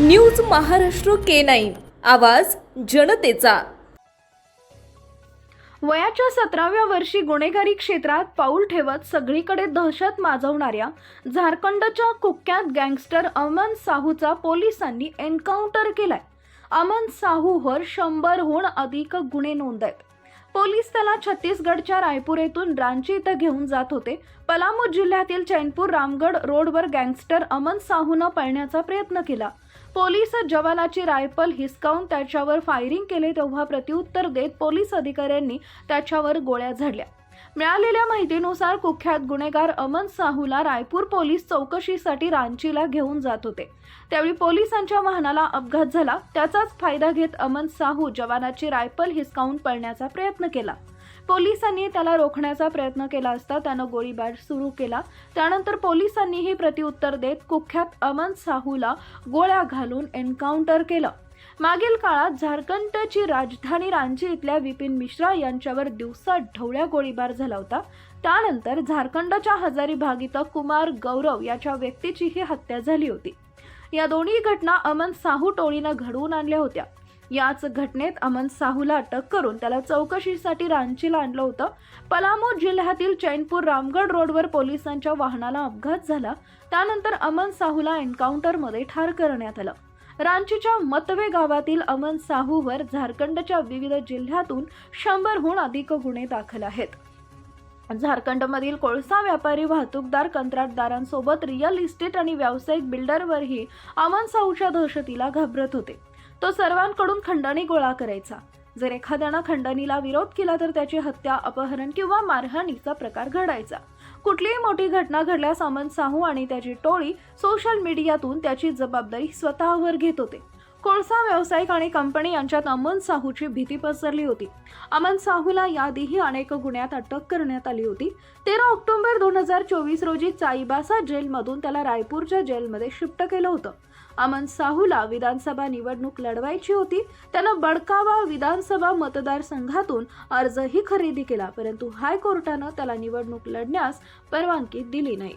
News Maharashtra K nine. आवाज जनतेचा. वयाच्या सतराव्या वर्षी गुन्हेगारी क्षेत्रात पाऊल ठेवत सगळीकडे दहशत माजवणाऱ्या झारखंडच्या कुख्यात गँगस्टर अमन साहूचा पोलिसांनी एन्काउंटर केलाय. अमन साहूवर शंभरहून अधिक गुन्हे नोंद आहेत. पोलीस त्याला छत्तीसगडच्या रायपूर येथून रांची इथं घेऊन जात होते. पलामू जिल्ह्यातील चैनपूर रामगड रोडवर गँगस्टर अमन साहूनं पळण्याचा प्रयत्न केला. पोलीस जवानाची रायफल हिसकावून त्याच्यावर फायरिंग केले तेव्हा प्रत्युत्तर देत पोलीस अधिकाऱ्यांनी त्याच्यावर गोळ्या झाडल्या. मिळालेल्या माहितीनुसार कुख्यात गुन्हेगार अमन साहूला रायपूर पोलीस चौकशीसाठी रांचीला घेऊन जात होते. त्यावेळी पोलिसांच्या वाहनाला अपघात झाला. त्याचाच फायदा घेत अमन साहू जवानाची रायफल हिसकावून पळण्याचा प्रयत्न केला. पोलिसांनी त्याला रोखण्याचा प्रयत्न केला असता त्यानं गोळीबार सुरू केला. त्यानंतर पोलिसांनीही प्रत्युत्तर देत कुख्यात अमन साहूला गोळ्या घालून एन्काउंटर केलं. मागील काळात झारखंडची राजधानी रांची इथल्या विपिन मिश्रा यांच्यावर दिवसा ढवळ्या गोळीबार झाला होता. त्यानंतर झारखंडच्या हजारी इथं कुमार गौरव याच्या व्यक्तीचीही हत्या झाली होती. या दोन्ही घटना अमन साहू टोळीनं घडवून आणल्या होत्या. याच घटनेत अमन साहूला अटक करून त्याला चौकशीसाठी रांचीला आणलं होतं. पलामू जिल्ह्यातील चैनपूर रामगड रोडवर पोलिसांच्या वाहनाला अपघात झाला. त्यानंतर अमन साहूला एन्काउंटरमध्ये ठार करण्यात आलं. रांचीच्या मतवे गावातील अमन साहूवर झारखंडच्या विविध जिल्ह्यातून शंभरहून अधिक गुन्हे दाखल आहेत. झारखंडमधील कोळसा व्यापारी वाहतूकदार कंत्राटदारांसोबत रिअल इस्टेट आणि व्यावसायिक बिल्डरवरही अमन साहूच्या दहशतीला घाबरत होते. तो सर्वांकडून खंडणी गोळा करायचा. जर एखाद्यानं खंडणीला विरोध केला तर त्याची हत्या अपहरण किंवा मारहाणीचा प्रकार घडायचा. कुठलीही मोठी घटना घडल्यास अमन साहू आणि त्याची टोळी सोशल मीडियातून त्याची जबाबदारी स्वतःवर घेत होते. कोळसा व्यावसायिक आणि कंपनी यांच्यात अमन साहूची भीती पसरली होती. अमन साहूला याआधीही अनेक गुन्ह्यात अटक करण्यात आली होती. तेरा ऑक्टोबर दोन हजार चोवीस रोजी चाईबासा जेलमधून त्याला रायपूरच्या जेलमध्ये शिफ्ट केलं होतं. अमन साहूला विधानसभा निवडणूक लढवायची होती. त्यानं बडकावा विधानसभा मतदारसंघातून अर्जही खरेदी केला परंतु हायकोर्टानं त्याला निवडणूक लढण्यास परवानगी दिली नाही.